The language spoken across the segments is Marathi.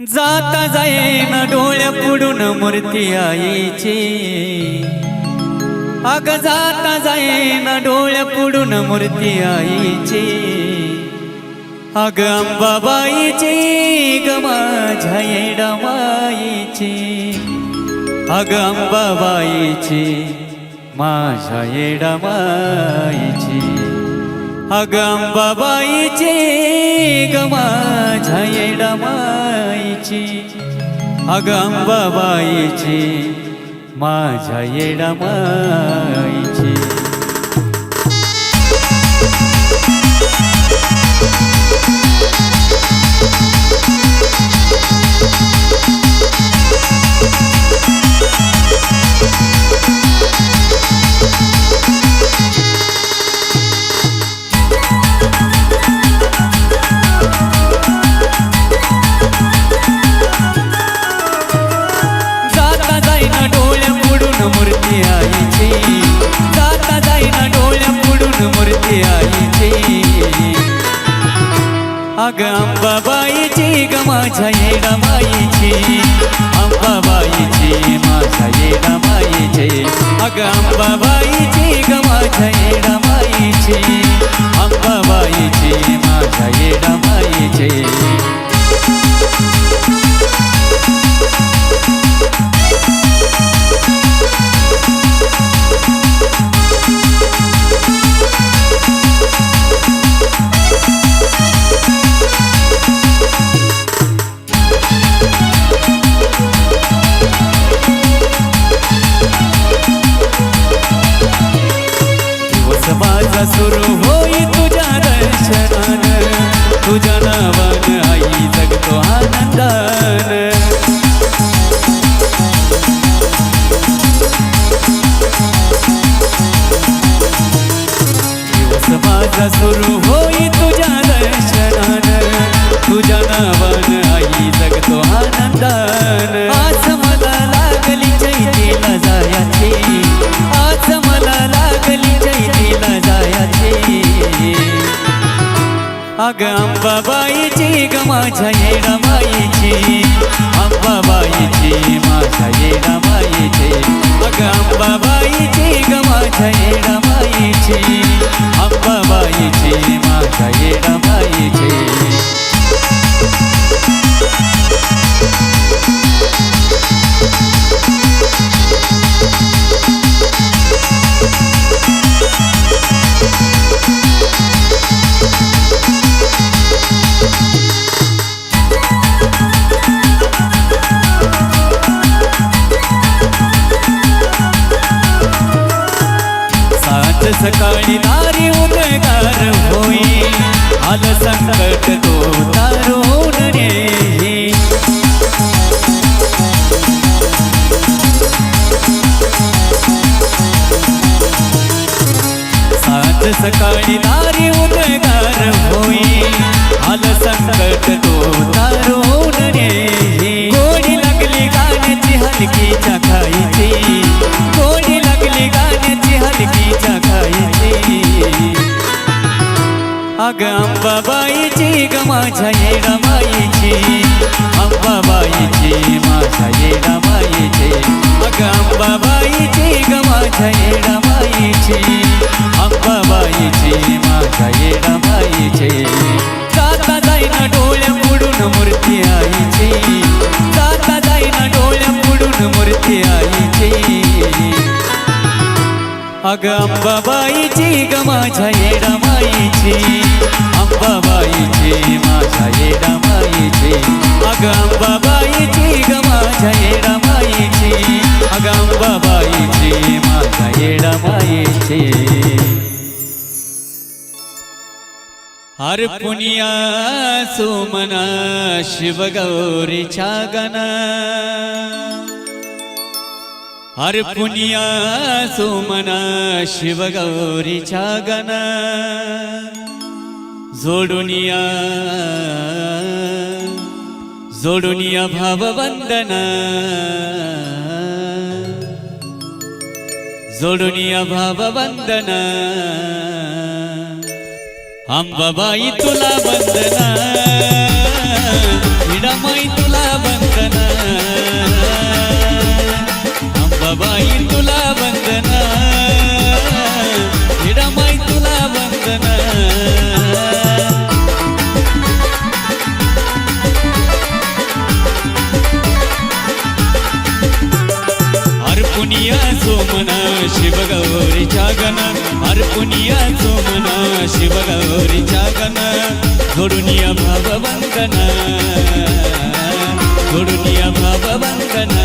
जाता जाईना डोळ्या पुढून मूर्ती आईची. अग जाता जाईना डोळ्या पुढून मूर्ती आईची. अग अंबाबाईची ग माझ्या येडामाईची. अग अंबाबाईची माझ्या येडामाईची. अग अंबाबाईची ग माझ्या येडमाईची अग अंबाबाईची माझ्या येडमाईची. अंबाबाईची ग अग अंबाबाईची ग माझ्या येडामाईची. अंबाबाईची माझ्या येडामाईची. अग अंबाबाईची ग माझ्या येडामाईची. अंबाबाईची माझ्या येडामाईची. सकाळी दारी उदगार होई. आलं संकट तो तारो आईची. अग अंबाबाईची ग माझ्या येडामाईची. अंबाबाईची माझ्या येडामाईची. अग अंबाबाईची ग माझ्या येडामाईची. अग अंबाबाईची माझ्या येडामाईची. हर पुनिया सोमना शिवगौरीच्या गणा. हर पुनिया सोमना शिवगौरीच्या गण जोडुनिया जोडुनिया भाववंदन जोडुनिया भाववंदन अंबाबाई तुला वंदना। हिडामाई वंदना हिडामाई तुला वंदना. अर्पुनिया सोमना शिवगौरीच्या गण. अर्पुनिया सोमना शिवगौरीच्या गण. जोडुनिया भाववंदना जोडुनिया भाववंदना.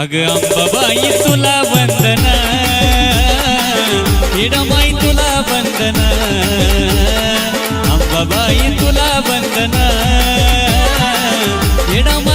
अग अंबाबाई तुला वंदना हिडमाई तुला वंदना अंबाबाई तुला वंदना हिडमाई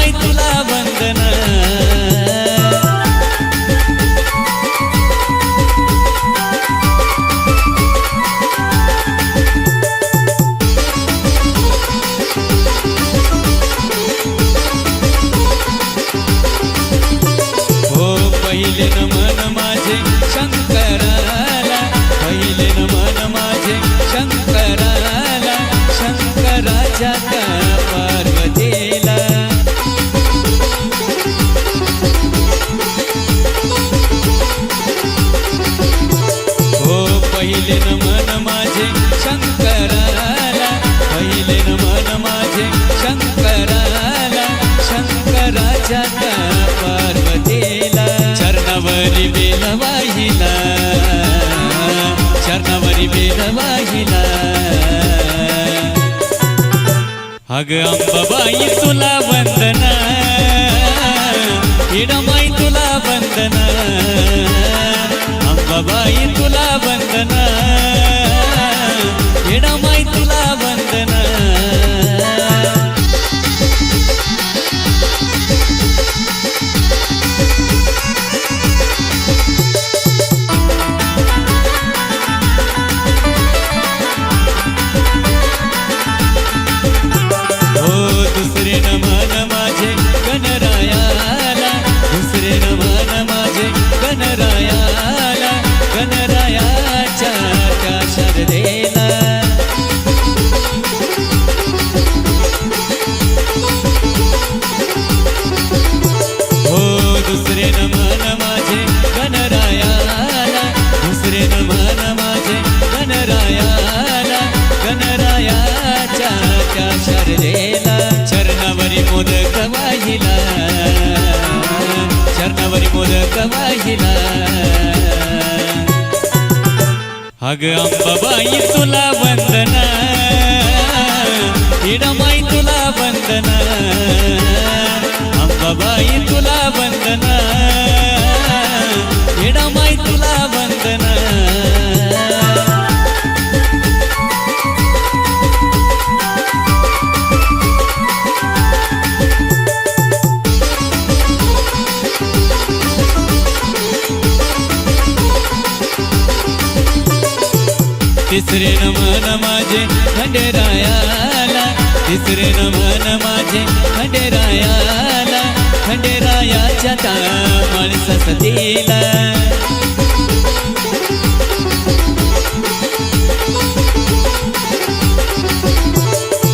अग अंबाबाई तुला वंदना हिडमाई तुला वंदना अंबाबाई तुला वंदना हिडमाई अग अंबाबाई तुला वंदना हिडमाई तुला वंदना अंबाबाई तुला वंदना हिडमाई खंडेरायाच्या त्या माणसा सतीला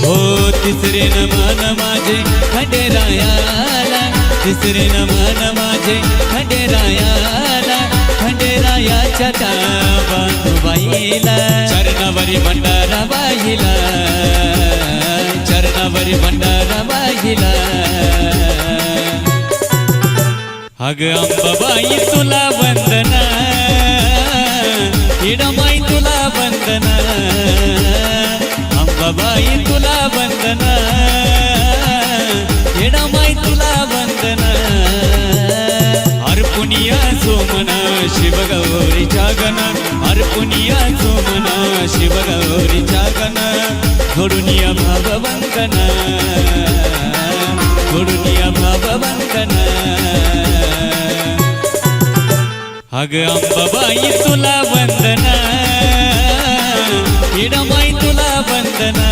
हो तिसरे नमन माझे खंडेरायाला. तिसरे नमन माझे खंडेरायाला. खंडेरायाच्या त्या बांधुबाईला चरणावरी भंडारा बाईला. चरणावरी भंडारा बाईला. अग अंबाबाई तुला वंदना. इडमाई तुला वंदना. अंबाबाई तुला वंदना. इडमाई तुला वंदना. अर्पुनिया सोमना शिवगौरीच्या जागन अर्पुनिया सोमना शिवगौरीच्या गण. घडुनिया भाववंदना घडुनिया भाववंदना अग अंबाबाई तुला वंदना हिडमाई तुला वंदना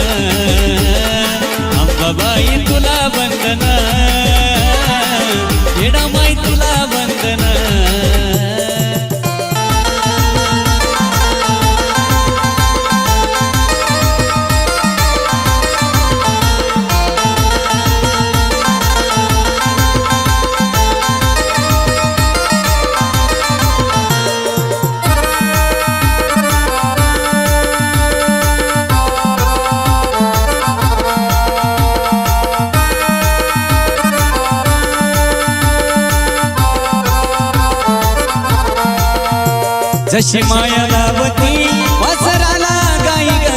जशी माया लावती वसराला गाई ग.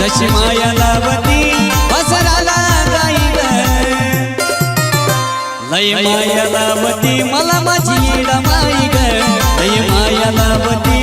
जशी माया लावती वसराला गाई ग. लय माया लावती मला माझी माई ग. लय माया लावती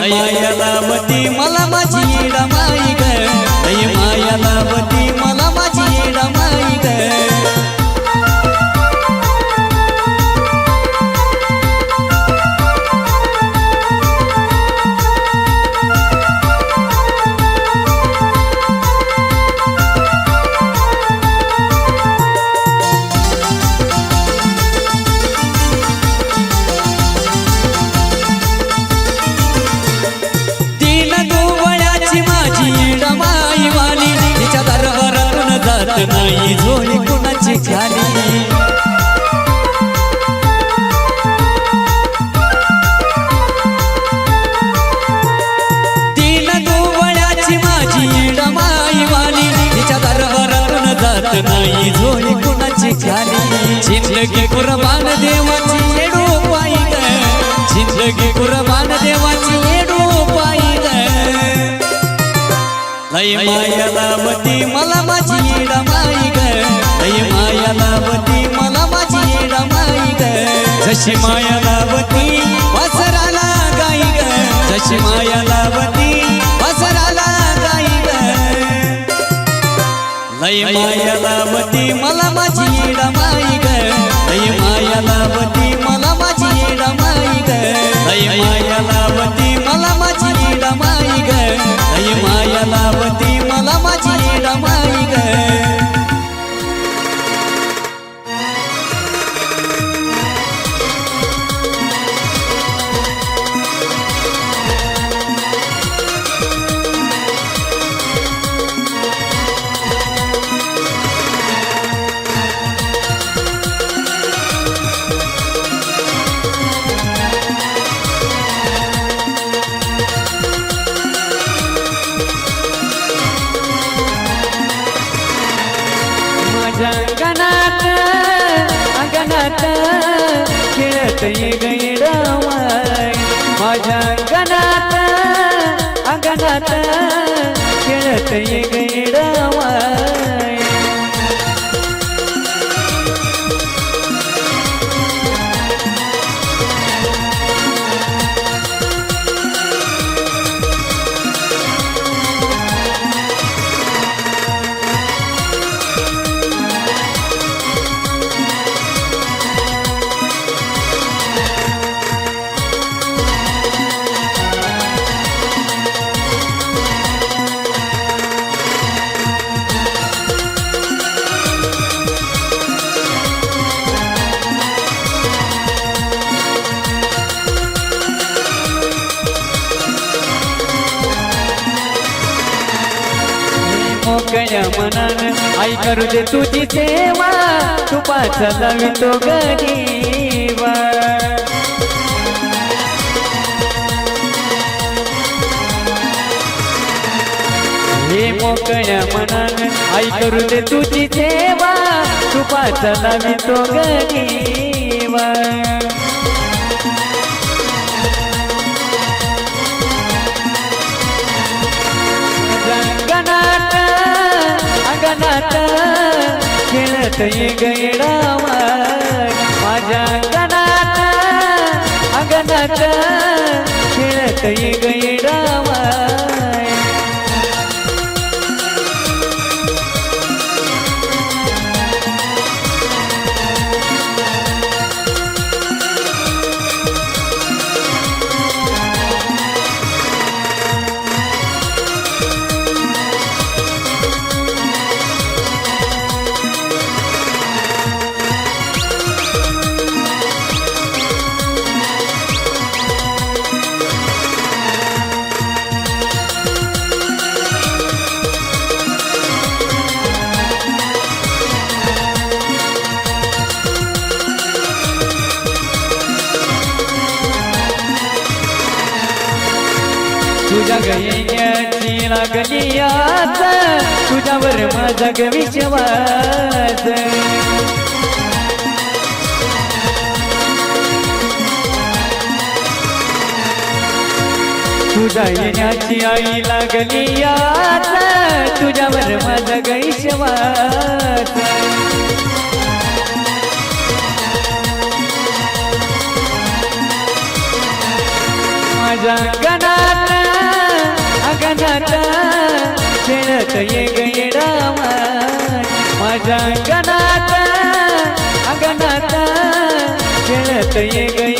माया लावती मला माझी जिंदगी कुर्बान देवाची येडू पाई ग जिंदगी कुर्बान देवाची येडू पाई ग लय माया लावती मला माझी येड माई ग लय माया लावती मला माझी येड माई ग जशी माया लावती वासराला गाई ग जशी माया लावती वासराला गाई ग लय माया लावती मला माझी येड माई ग माया लावती मला माझी येड माई ग. माया लावती करू दे तुझी सेवा. तुपाचा लावितो गरीबा हे मोकळ्या मनान आई करू दे तुझी सेवा. तुपाचा लावितो गरीबा खेळत ये माझ्या अंगणात अंगणात खेळत लागली आस तुझ्यावर माझा ग विश्वास तुझ्या येण्याची आई लागली आस तुझ्यावर माझा ग विश्वास खेळत ये गैरामा माझ्या अंगणात अंगणात खेळत ये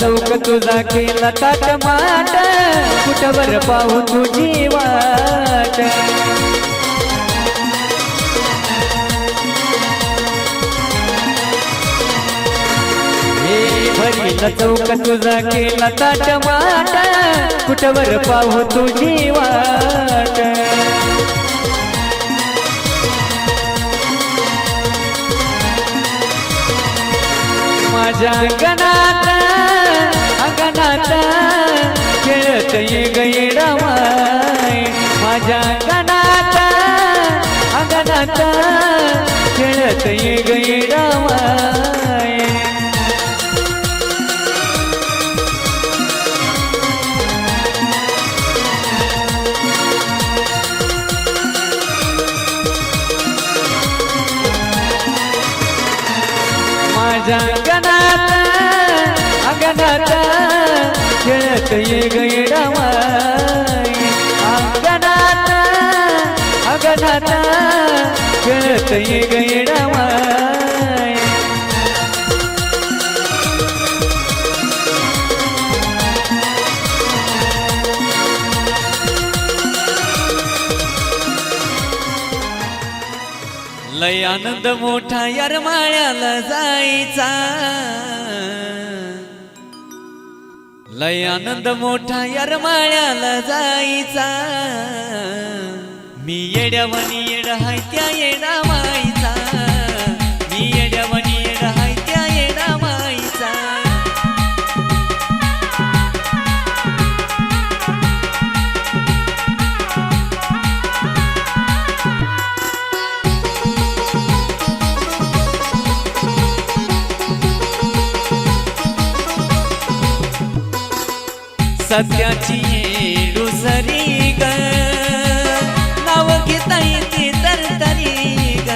चौक तुझा केला ताट माट कुठवर पाहू तुझी वाट? हे चौक तुझा केला ताट माट कुठवर पाहू तुझी वाट? माझ्या गणा खेळत ये गैरामाय. माझ्या अंगणात अंगणात खेळत ये गैरामाय. माझ्या अंगणात अंगणात खेळत ये गैरामाय. खेळत ये गैरामाय लय आनंद मोठा यार माळ्याला जायचा. लय आनंद मोठा यार माळ्याला जायचा. मी येड्यावानी येड हाय त्या येडा मायचा मी येड्यावानी येड हाय त्या येडा मायचा सत्याची येते तरतरी ग.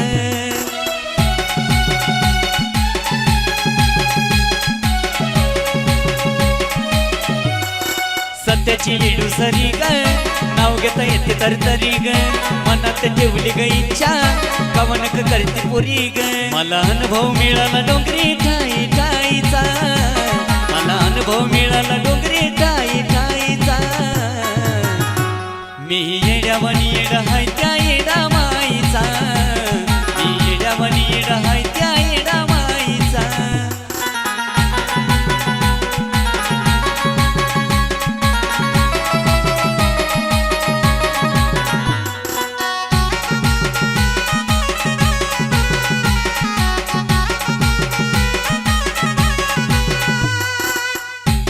सत्याची येडू सरी ग. नाव घेता येते तरतरी ग. मनात ठेवली ग इच्छा. कवनक करते पुरी ग. मला अनुभव मिळाला डोंगरी ठाई ठाईचा. मला अनुभव मिळाला डोंगरी ठाई ठाईचा. मी येड्यावानी येडा हाय त्या येडा माईचा. येड्यावानी येडा हाय त्या येडा माईचा.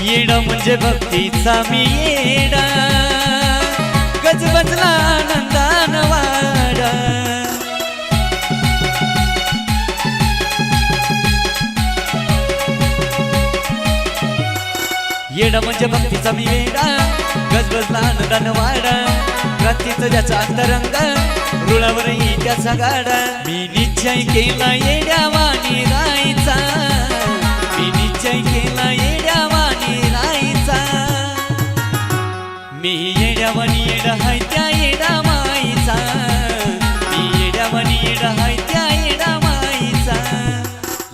येडा म्हणजे भक्तीचा मी येडा. गजबजला आनंदान वाडा. येडा म्हणजे भक्तीचा मी वेडा गजबजला आनंदान वाडा. क्रांतीचं ज्याचा अंतरंग रुळावरही त्याचा गाडा. मी निश्चय केला येड्या वाणी रायचा. मी निश्चय केला येड्या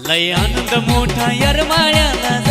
लय अंत मोठा यरमाळ्याला